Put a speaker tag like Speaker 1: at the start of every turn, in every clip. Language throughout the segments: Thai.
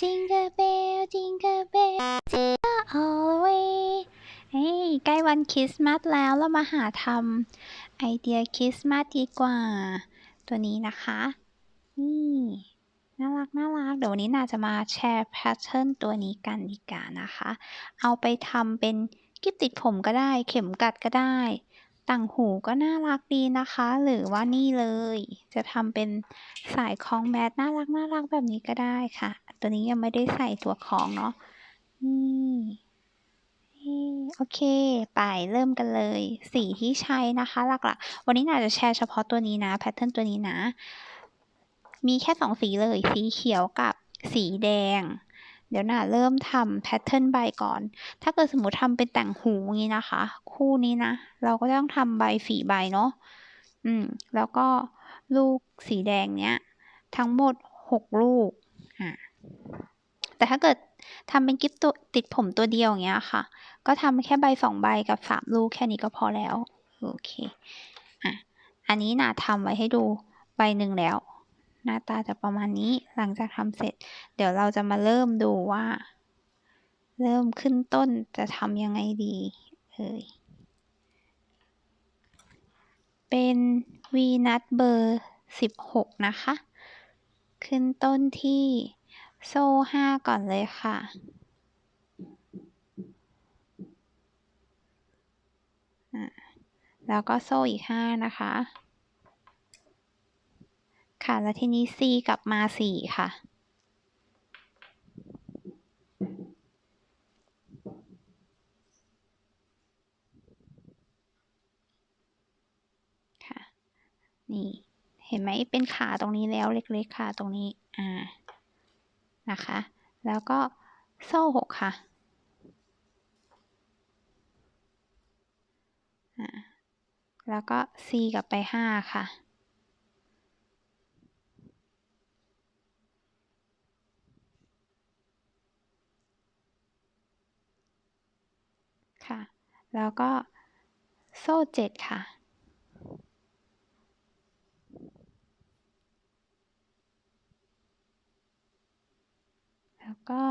Speaker 1: Jingle bell Jingle bell Jingle all the way เฮ้ยใกล้วันคริสต์มาสแล้วเรามาหาทำไอเดียคริสต์มาสดีกว่า ตัวนี้นะคะ นี่น่ารักน่ารัก เดี๋ยววันนี้นาจะมาแชร์แพทเทิร์นตัวนี้กันดีกว่านะคะ เอาไปทำเป็นกิ๊บติดผมก็ได้ เข็มกัดก็ได้ ต่างหูก็น่ารักดีนะคะ หรือว่านี่เลย จะทำเป็นสายคล้องแมสน่ารักน่ารักแบบนี้ก็ได้ค่ะ ตัวนี้ยังไม่ได้ใส่ตัวคล้องเนาะนี่โอเค ไปเริ่มกันเลย สีที่ใช้นะคะหลักๆ วันนี้นาจะแชร์เฉพาะตัวนี้นะ แพทเทิร์นตัวนี้นะ มีแค่สองสีเลย สีเขียวกับสีแดง เดี๋ยวหนาเริ่มทำแพทเทิร์นใบก่อน ถ้าเกิดสมมติทำเป็นแต่งหูอย่างนี้นะคะ คู่นี้นะ เราก็ต้องทำใบสีใบเนาะ อืม แล้วก็ลูกสีแดงเนี้ย ทั้งหมดหกลูก อ่า แต่ถ้าเกิดทำเป็นกิฟต์ตัวติดผมตัวเดียวอย่างเงี้ยค่ะ ก็ทำแค่ใบสองใบกับสามลูกแค่นี้ก็พอแล้ว โอเค อะ อันนี้หนาทำไว้ให้ดูใบหนึ่งแล้ว หน้าตาจะประมาณนี้หลังจากทำเสร็จ เดี๋ยวเราจะมาเริ่มดูว่า เริ่มขึ้นต้นจะทำยังไงดีเอ่ยเป็นวีนัทเบอร์สิบหกนะคะ ขึ้นต้นที่โซ่ห้าก่อนเลยค่ะ แล้วก็โซ่อีกห้านะคะ ค่ะ แล้วทีนี้ C กลับมาสี่ค่ะ ค่ะ นี่ เห็นไหมเป็นขาตรงนี้แล้วเล็กๆค่ะตรงนี้ อ่า นะคะ แล้วก็โซ่หกค่ะ อ่า แล้วก็ C กลับไปห้าค่ะค่ะ แล้วก็โซ่เจ็ดค่ะ แล้วก็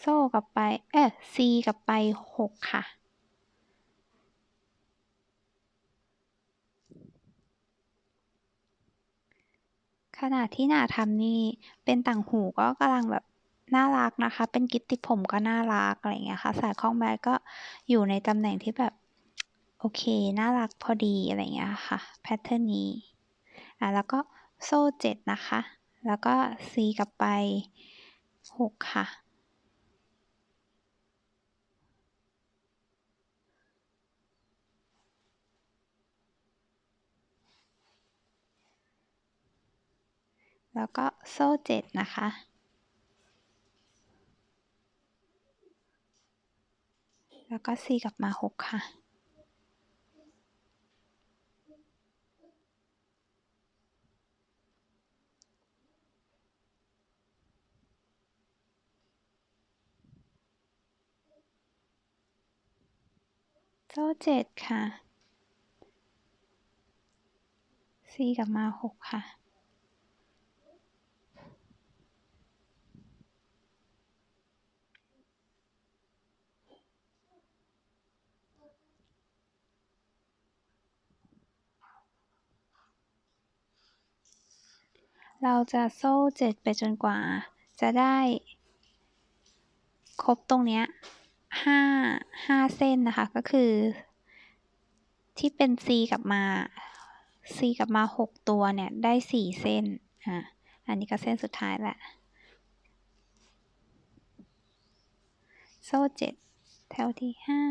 Speaker 1: โซ่กลับไป เอ๊ะ C กลับไปหกค่ะขณะที่หนาทำนี่ เป็นต่างหูก็กำลังแบบ น่ารักนะคะ เป็นกิฟติดผมก็น่ารักอะไรอย่างเงี้ยค่ะ สายคล้องแมสก็อยู่ในตำแหน่งที่แบบ โอเค น่ารักพอดีอะไรอย่างเงี้ยค่ะ แพทเทิร์นนี้ อะ แล้วก็โซ่เจ็ดนะคะ แล้วก็ C กลับไปหกค่ะ แล้วก็โซ่เจ็ดนะคะ แล้วก็ C กลับมาหกค่ะ โซ่เจ็ดค่ะ C กลับมาหกค่ะ เราจะโซ่เจ็ดไปจนกว่า จะได้ ครบตรงเนี้ยห้าห้าเส้นนะคะ ก็คือ ที่เป็น C กลับมา C กลับมาหกตัวเนี่ย ได้สี่เส้น อะ อันนี้ก็เส้นสุดท้ายแหละ โซ่เจ็ดแถวที่ห้า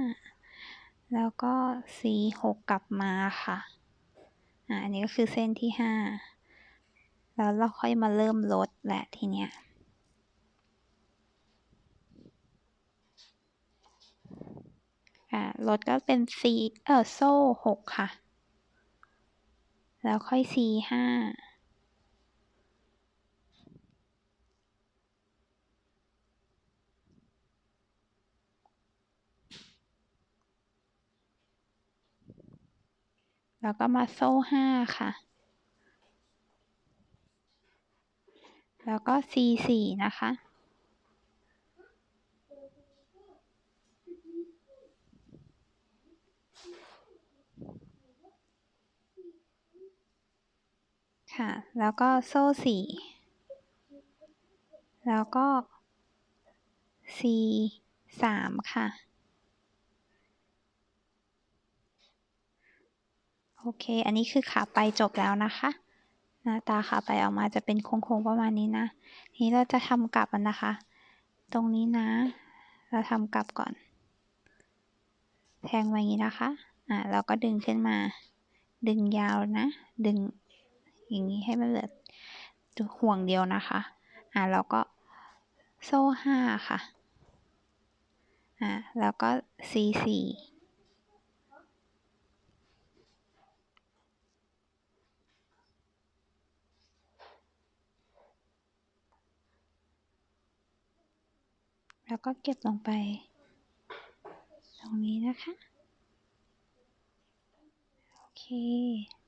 Speaker 1: แล้วก็ C หกกลับมาค่ะ อะ อันนี้ก็คือเส้นที่ห้า แล้วเราค่อยมาเริ่มลดแหละทีเนี้ยอ่าลดก็เป็น C เออโซ่หกค่ะ แล้วค่อย C ห้าแล้วก็มาโซ่ห้าค่ะ แล้วก็ C4 นะคะ ค่ะ แล้วก็โซ่สี่แล้วก็ C สามค่ะ โอเค อันนี้คือขาไปจบแล้วนะคะ หน้าตาขาไปออกมาจะเป็นโค้งๆประมาณนี้นะนี้เราจะทำกลับนะคะ ตรงนี้นะ เราทำกลับก่อน แทงไว้อย่างนี้นะคะอ่าเราก็ดึงขึ้นมา ดึงยาวนะ ดึงอย่างนี้ให้มันเหลือห่วงเดียวนะคะอ่าเราก็โซ่ห้าค่ะอ่าแล้วก็ C4 แล้วก็เก็บลงไป ตรงนี้นะคะ โอเค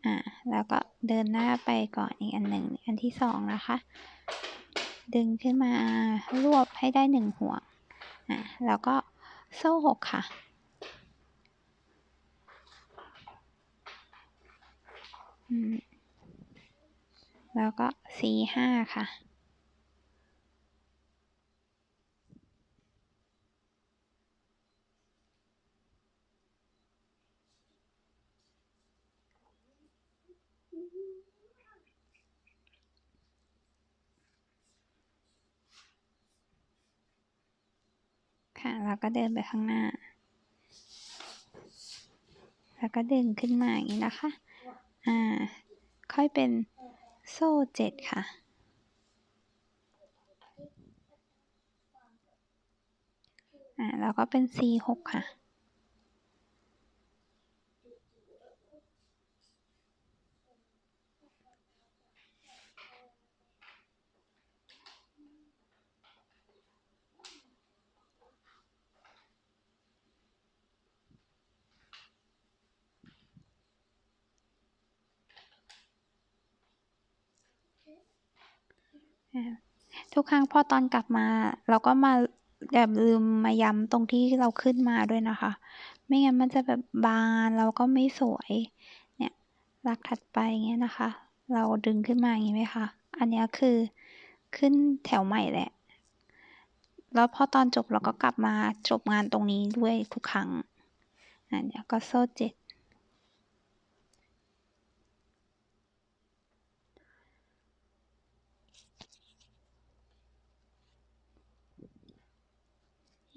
Speaker 1: อ่าแล้วก็เดินหน้าไปก่อนอีกอันหนึ่ง อันที่สองนะคะ ดึงขึ้นมารวบให้ได้หนึ่งห่วง อ่าแล้วก็โซ่หกค่ะอืมแล้วก็ C ห้าค่ะ ค่ะ แล้วก็เดินไปข้างหน้า แล้วก็ดึงขึ้นมาอย่างนี้นะคะ อ่า ค่อยเป็นโซ่เจ็ดค่ะ อ่า แล้วก็เป็น C หกค่ะ ทุกครั้งพอตอนกลับมา เราก็มาแบบลืมมาย้ำตรงที่เราขึ้นมาด้วยนะคะ ไม่งั้นมันจะแบบบานเราก็ไม่สวย เนี่ยหลักถัดไปอย่างเงี้ยนะคะ เราดึงขึ้นมาอย่างนี้ไหมคะ อันนี้คือขึ้นแถวใหม่แหละ แล้วพอตอนจบเราก็กลับมาจบงานตรงนี้ด้วยทุกครั้งอันนี้ก็โซ่เจ็ด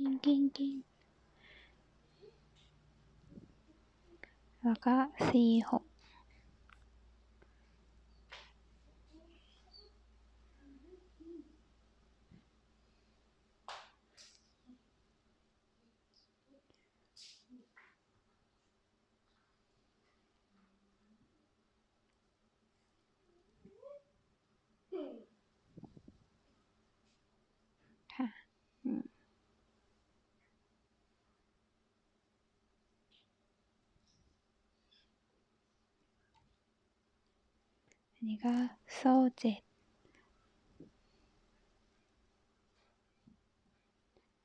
Speaker 1: กิ้งกิ้งกิ้งแล้วก็ อันนี้ก็โซ่เจ็ด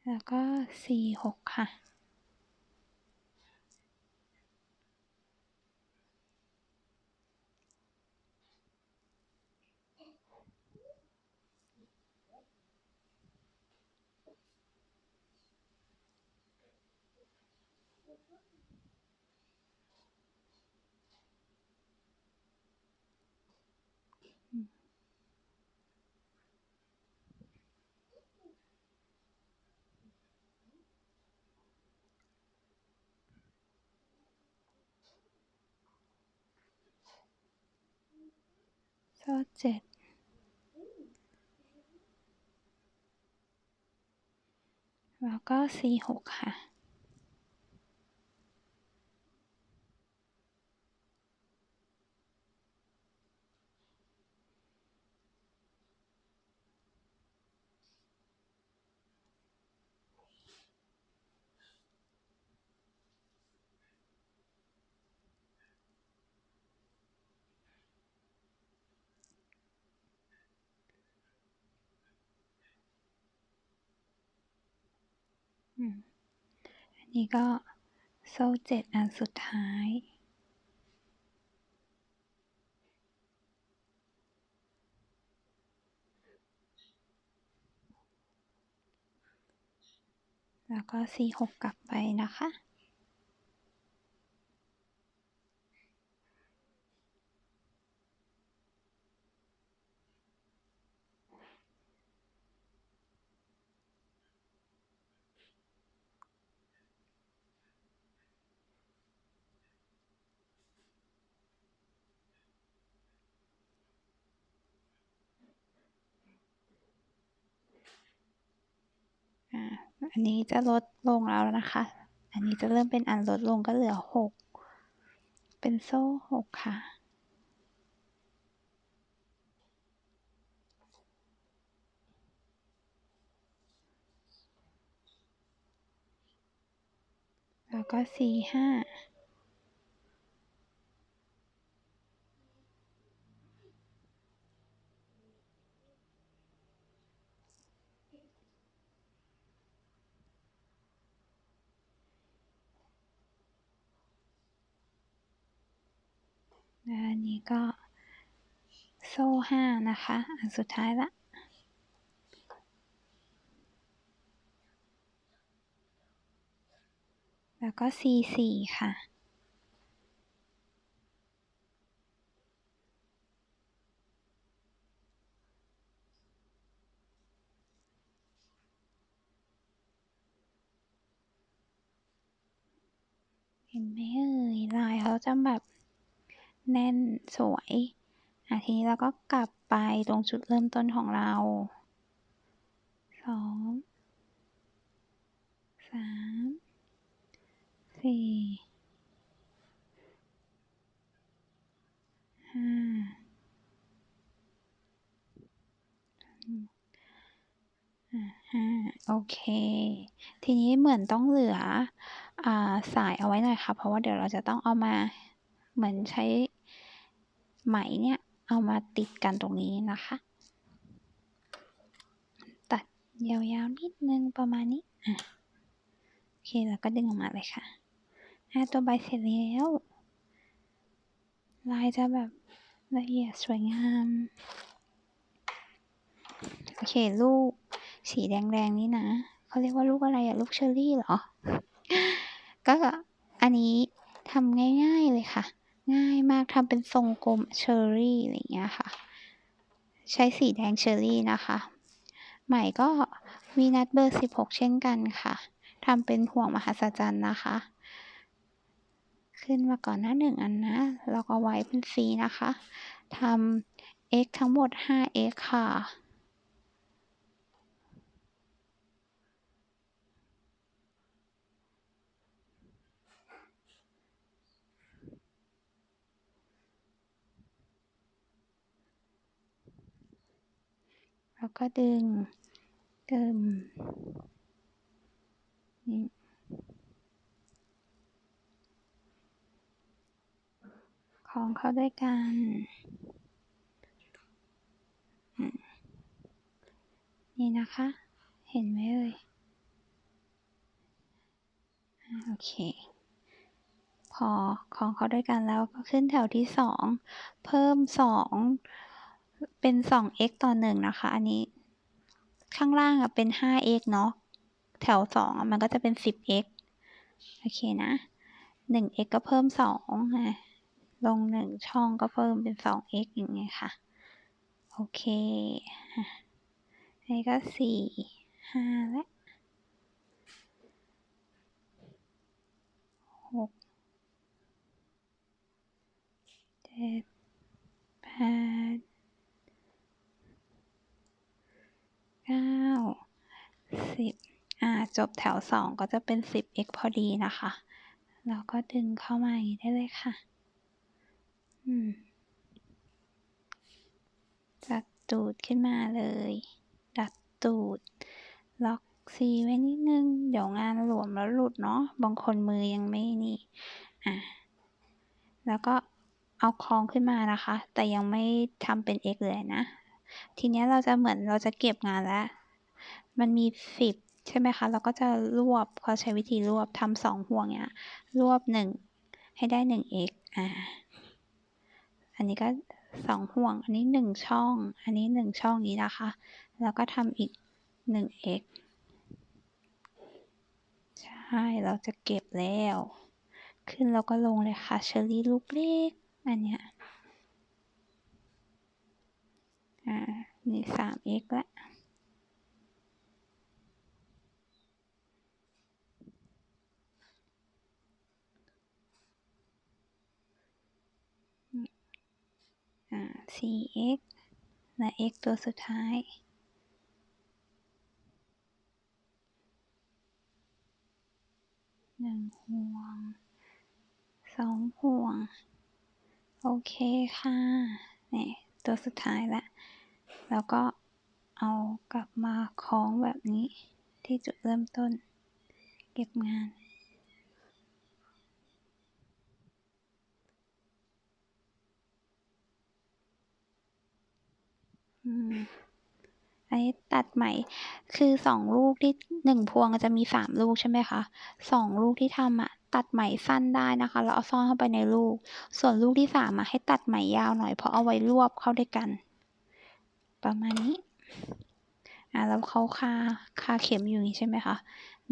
Speaker 1: แล้วก็ C หกค่ะ ก็เจ็ดแล้วก็ C หกค่ะ นี่ก็โซ่เจ็ดอันสุดท้าย แล้วก็ซีหกกลับไปนะคะ อันนี้จะลดลงแล้วนะคะ อันนี้จะเริ่มเป็นอันลดลงก็เหลือหกเป็นโซ่หกค่ะแล้วก็สี่ห้า นี้ก็โซ่ห้านะคะ อันสุดท้ายละแล้วก็ C สี่ค่ะ เห็นไหมเอ่ยลายเขาจะแบบ แน่นสวยอะทีนี้เราก็กลับไปตรงจุดเริ่มต้นของเราสองสามสี่ห้าห้าโอเค ทีนี้เหมือนต้องเหลืออ่าสายเอาไว้หน่อยค่ะ เพราะว่าเดี๋ยวเราจะต้องเอามาเหมือนใช้ ไหมเนี่ยเอามาติดกันตรงนี้นะคะ ตัดยาวๆนิดนึงประมาณนี้อะโอเคแล้วก็ดึงออกมาเลยค่ะอะตัวใบเสร็จแล้ว ลายจะแบบละเอียดสวยงามโอเคลูกสีแดงๆนี่นะเขาเรียกว่าลูกอะไรอะลูกเชอร์รี่เหรอ ก็อันนี้ทำง่ายๆเลยค่ะ ง่ายมากทำเป็นทรงกลมเชอร์รี่อะไรเงี้ยค่ะ ใช้สีแดงเชอร์รี่นะคะ ใหม่ก็วีนัทเบอร์ 16 เช่นกันค่ะทำเป็นห่วงมหัศจรรย์นะคะ ขึ้นมาก่อนหน้าหนึ่งอันนะแล้วก็ไว้เป็น C นะคะทำ x ทั้งหมด 5x ค่ะ แล้วก็ดึงเติมนี่ของเข้าด้วยกันนี่นะคะ เห็นไหมเอ่ยโอเค พอของเขาด้วยกันแล้วก็ขึ้นแถวที่สอง เพิ่มสอง เป็น 2x ต่อ1นะคะ อันนี้ ข้างล่างอะเป็น 5x เนาะ แถว2อะมันก็จะเป็น 10x โอเคนะ 1x ก็เพิ่ม2อะลง1ช่องก็เพิ่มเป็น 2x อย่างเงี้ยค่ะ โอเคอันนี้ก็4 5และ 6 7 8 9 10อ่าจบแถว2ก็จะเป็น 10x พอดีนะคะ แล้วก็ดึงเข้ามาอย่างนี้ได้เลยค่ะ อืมจัดตูดขึ้นมาเลย ดัดตูด ล็อกซีไว้นิดนึง เดี๋ยวงานหลวมแล้วหลุดเนาะ บางคนมือยังไม่นี่ อะ แล้วก็เอาคลองขึ้นมานะคะ แต่ยังไม่ทำเป็น x เลยนะ ทีนี้เราจะเหมือนเราจะเก็บงานแล้ว มันมีสิบใช่ไหมคะ เราก็จะรวบเขาใช้วิธีรวบทำสองห่วงเนี้ย รวบหนึ่งให้ได้หนึ่ง x อ่า อันนี้ก็สองห่วง อันนี้หนึ่งช่อง อันนี้หนึ่งช่องนี้นะคะ แล้วก็ทำอีกหนึ่ง x ช่ เราจะเก็บแล้ว ขึ้นแล้วก็ลงเลยค่ะ เชอรี่ลูกเล็ก อันเนี้ย อ่า นี่สามเอ็กละอ่า 4x และ x ตัวสุดท้ายหนึ่งห่วงสองห่วง โอเคค่ะ นี่ ตัวสุดท้ายละ แล้วก็เอากลับมาคล้องแบบนี้ที่จุดเริ่มต้น เก็บงานอันนี้ตัดใหม่ คือสองลูกที่หนึ่งพวงจะมีสามลูกใช่ไหมคะสองลูกที่ทำอะ ตัดใหม่สั้นได้นะคะ แล้วเอาซ่อนเข้าไปในลูก ส่วนลูกที่สามอะให้ตัดใหม่ยาวหน่อยเพราะเอาไว้รวบเข้าด้วยกัน ประมาณนี้ อะแล้วเขาคาคาเข็มอยู่นี่ใช่ไหมคะ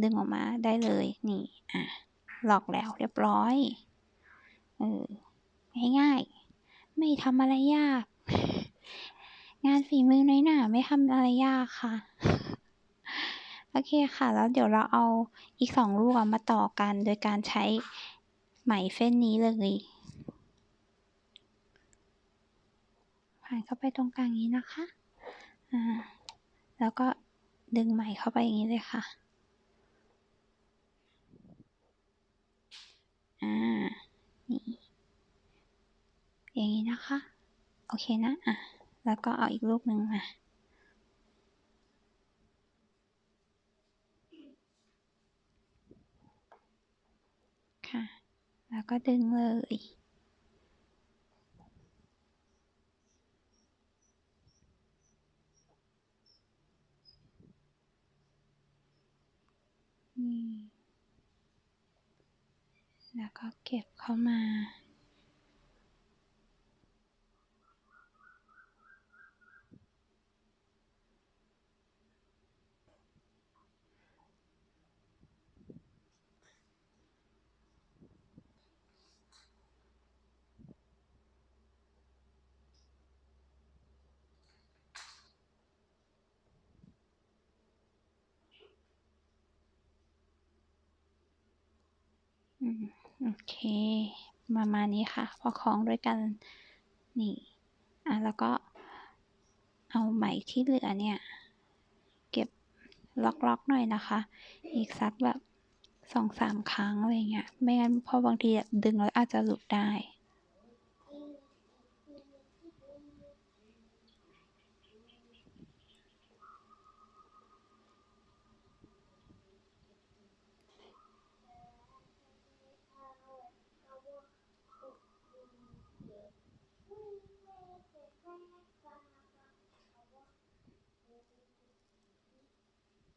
Speaker 1: ดึงออกมาได้เลย นี่ อะ หลอกแล้วเรียบร้อย เออ ง่ายๆ ไม่ทำอะไรยาก งานฝีมือน้อยหนาไม่ทำอะไรยากค่ะ โอเคค่ะ แล้วเดี๋ยวเราเอาอีกสองลูกมาต่อกัน โดยการใช้ไหมเส้นนี้เลย ผ่านเข้าไปตรงกลางนี้นะคะ อ่า แล้วก็ดึงไหมเข้าไปอย่างนี้เลยค่ะ อ่า นี่ อย่างนี้นะคะ โอเคนะ อะ แล้วก็เอาอีกลูกหนึ่งมาค่ะ แล้วก็ดึงเลย แล้วก็เก็บเข้ามา โอเคประมาณนี้ค่ะ พอคล้องด้วยกันนี่อะแล้วก็เอาไหมที่เหลือเนี่ย เก็บล็อกๆหน่อยนะคะ อีกสักแบบสองสามครั้งอะไรเงี้ยไม่งั้นพอบางทีดึงแล้วอาจจะหลุดได้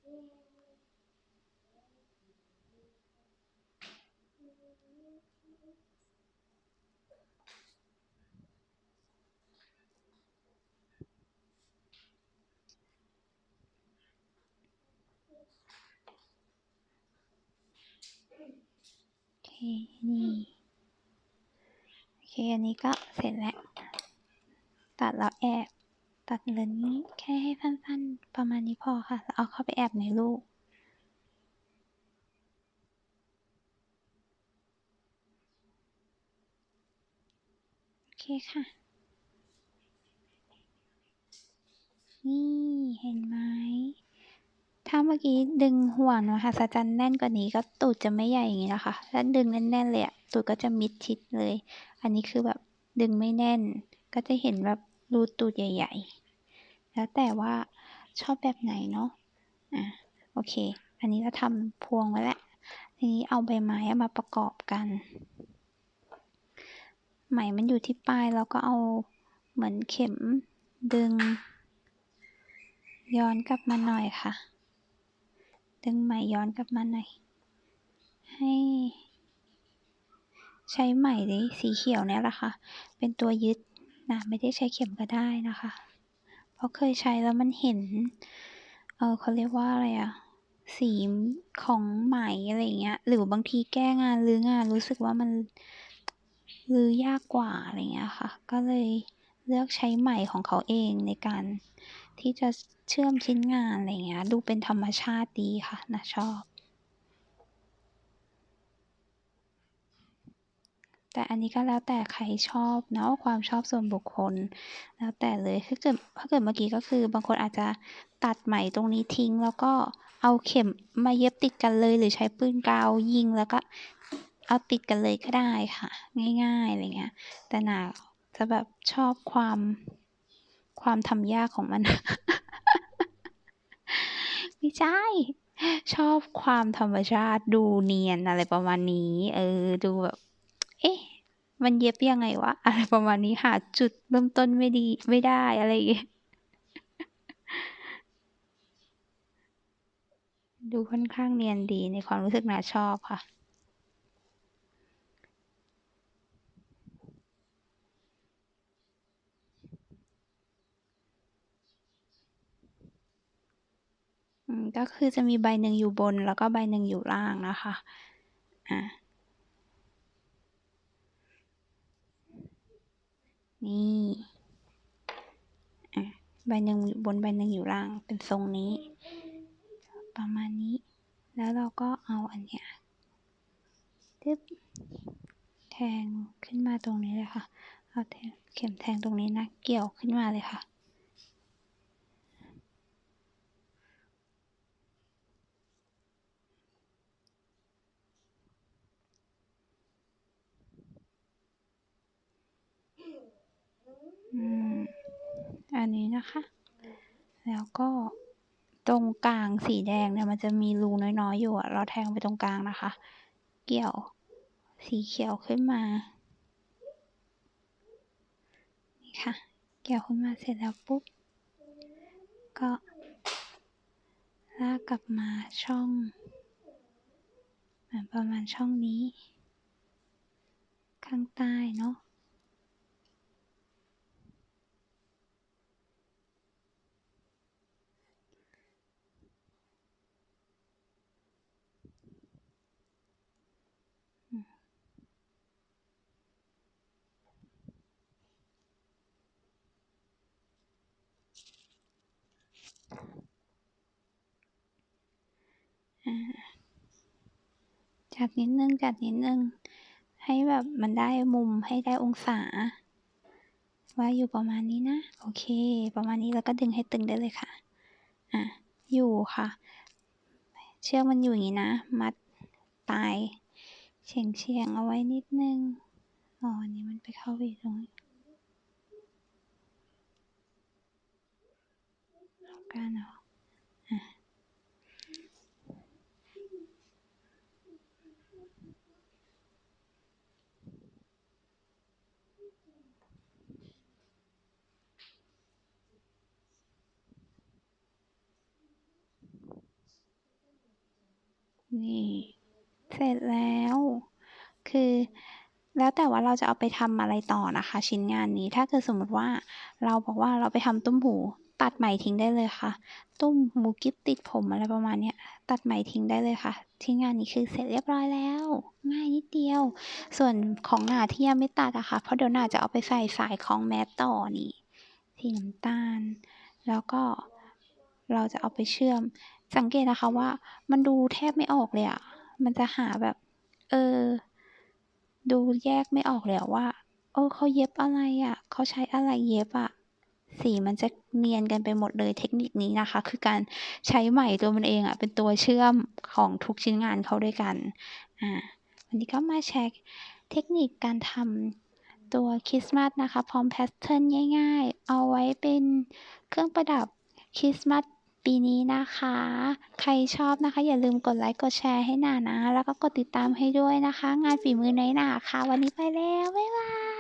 Speaker 1: โอเค นี่ โอเค อันนี้ก็เสร็จแล้ว ตัดแล้วแอบ ตัดเหลือนี้แค่ให้สั้นๆ ประมาณนี้พอค่ะแล้วเอาเข้าไปแอบในลูก โอเคค่ะ นี่เห็นไหม ถ้าเมื่อกี้ดึงห่วงมหัศจรรย์แน่นกว่านี้ก็ตูดจะไม่ใหญ่อย่างนี้นะคะถ้าดึงแน่นๆเลยอะตูดก็จะมิดชิดเลย อันนี้คือแบบดึงไม่แน่น ก็จะเห็นแบบ รูตูดใหญ่ ๆ แล้วแต่ว่าชอบแบบไหนเนาะ อะ โอเค อันนี้เราทำพวงไว้แล้ว ทีนี้เอาใบไม้มาประกอบกัน ไหมมันอยู่ที่ปลายเราก็เอาเหมือนเข็มดึง ย้อนกลับมาหน่อยค่ะ ดึงไหมย้อนกลับมาหน่อย ให้ ใช้ไหมสีเขียวเนี่ยแหละค่ะ เป็นตัวยึด นะไม่ได้ใช้เข็มก็ได้นะคะ เพราะเคยใช้แล้วมันเห็น เออเขาเรียกว่าอะไรอะสีของไหมอะไรเงี้ย หรือบางทีแก้งานหรืองานรู้สึกว่ามันรื้อยากกว่าอะไรเงี้ยค่ะ ก็เลยเลือกใช้ไหมของเขาเองในการที่จะเชื่อมชิ้นงานอะไรเงี้ย ดูเป็นธรรมชาติดีค่ะนะชอบ แต่อันนี้ก็แล้วแต่ใครชอบเนาะความชอบส่วนบุคคล แล้วแต่เลยถ้าเกิดถ้าเกิดเมื่อกี้ก็คือบางคนอาจจะตัดไหมตรงนี้ทิ้ง แล้วก็เอาเข็มมาเย็บติดกันเลย หรือใช้ปืนกาวยิงแล้วก็เอาติดกันเลยก็ได้ค่ะ ง่ายๆอะไรเงี้ยแต่หนาจะแบบชอบความความทำยากของมันไม่ใช่ชอบความธรรมชาติดูเนียนอะไรประมาณนี้ เออ ดูแบบ เอ๊ะ มันเย็บยังไงวะ อะไรประมาณนี้หาจุดเริ่มต้นไม่ดีไม่ได้อะไรอย่างเงี้ยดูค่อนข้างเนียนดีในความรู้สึกนาชอบค่ะอืมก็คือจะมีใบหนึ่งอยู่บนแล้วก็ใบหนึ่งอยู่ล่างนะคะ อะ นี่อะใบหนึ่งอยู่บนใบหนึ่งอยู่ล่างเป็นทรงนี้ ประมาณนี้ แล้วเราก็เอาอันเนี้ยตึ๊บแทงขึ้นมาตรงนี้เลยค่ะ เอาเข็มแทงตรงนี้นะ เกี่ยวขึ้นมาเลยค่ะ อืมอันนี้นะคะ แล้วก็ตรงกลางสีแดงเนี่ยมันจะมีรูน้อยๆอยู่อะเราแทงไปตรงกลางนะคะ เกี่ยวสีเขียวขึ้นมา นี่ค่ะ เกี่ยวขึ้นมาเสร็จแล้วปุ๊บ ก็ลากกลับมาช่องเหมือนประมาณช่องนี้ ข้างใต้เนาะ จัดนิดนึงจัดนิดนึง ให้แบบมันได้มุมให้ได้องศา ว่าอยู่ประมาณนี้นะ โอเค ประมาณนี้แล้วก็ดึงให้ตึงได้เลยค่ะ อะ อยู่ค่ะ เชือกมันอยู่อย่างนี้นะ มัดปลายเฉียงเฉียงเอาไว้นิดนึง อ๋ออันนี้มันไปเข้าไปตรงนี้เอาก้านออกอะ นี่เสร็จแล้ว คือแล้วแต่ว่าเราจะเอาไปทำอะไรต่อนะคะ ชิ้นงานนี้ถ้าเกิดสมมติว่าเราบอกว่าเราไปทำตุ้มหู ตัดไหมทิ้งได้เลยค่ะ ตุ้มหูกิ๊บติดผมอะไรประมาณเนี้ยตัดไหมทิ้งได้เลยค่ะที่งานนี้คือเสร็จเรียบร้อยแล้ว ง่ายนิดเดียว ส่วนของหนาที่ยังไม่ตัดอะค่ะเพราะเดี๋ยวหนาจะเอาไปใส่สายของแมสต่อนี่สีน้ำตาล แล้วก็เราจะเอาไปเชื่อม สังเกตนะคะว่า มันดูแทบไม่ออกเลยอะมันจะหาแบบ เออ ดูแยกไม่ออกเลยว่าเออเขาเย็บอะไรอะเขาใช้อะไรเย็บอะสีมันจะเนียนกันไปหมดเลยเทคนิคนี้นะคะ คือการใช้ไหมตัวมันเองอะเป็นตัวเชื่อมของทุกชิ้นงานเขาด้วยกันอ่าวันนี้ก็มาแชร์เทคนิคการทำตัวคริสต์มาสนะคะ พร้อมแพทเทิร์นง่ายๆ เอาไว้เป็นเครื่องประดับคริสต์มาส ปีนี้นะคะ ใครชอบนะคะ อย่าลืมกดไลค์กดแชร์ให้หนานะ แล้วก็กดติดตามให้ด้วยนะคะ งานฝีมือในหนาค่ะ วันนี้ไปแล้ว บ๊ายบาย